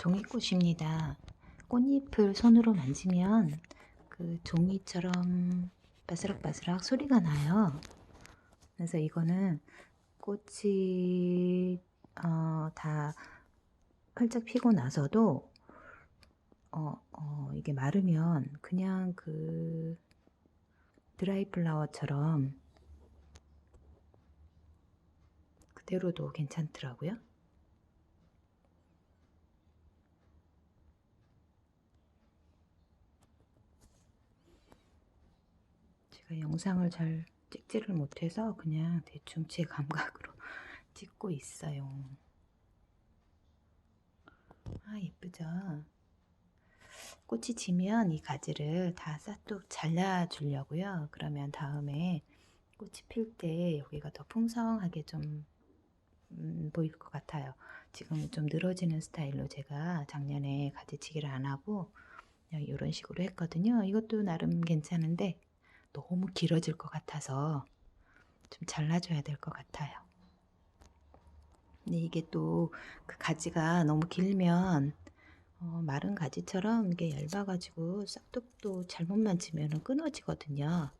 종이꽃입니다. 꽃잎을 손으로 만지면 그 종이처럼 바스락바스락 소리가 나요. 그래서 이거는 꽃이 어, 다 활짝 피고 나서도 어, 어, 이게 마르면 그냥 그 드라이 플라워처럼 그대로도 괜찮더라고요. 제가 영상을 잘 찍지를 못해서 그냥 대충 제 감각으로 찍고 있어요. 아, 예쁘죠? 꽃이 지면 이 가지를 다 싹둑 잘라주려고요. 그러면 다음에 꽃이 필 때 여기가 더 풍성하게 좀 음, 보일 것 같아요. 지금 좀 늘어지는 스타일로 제가 작년에 가지치기를 안 하고 이런 식으로 했거든요. 이것도 나름 괜찮은데 너무 길어질 것 같아서 좀 잘라줘야 될 것 같아요. 근데 이게 또 그 가지가 너무 길면 어, 마른 가지처럼 이게 얇아가지고 싹둑도 잘못 만지면 끊어지거든요.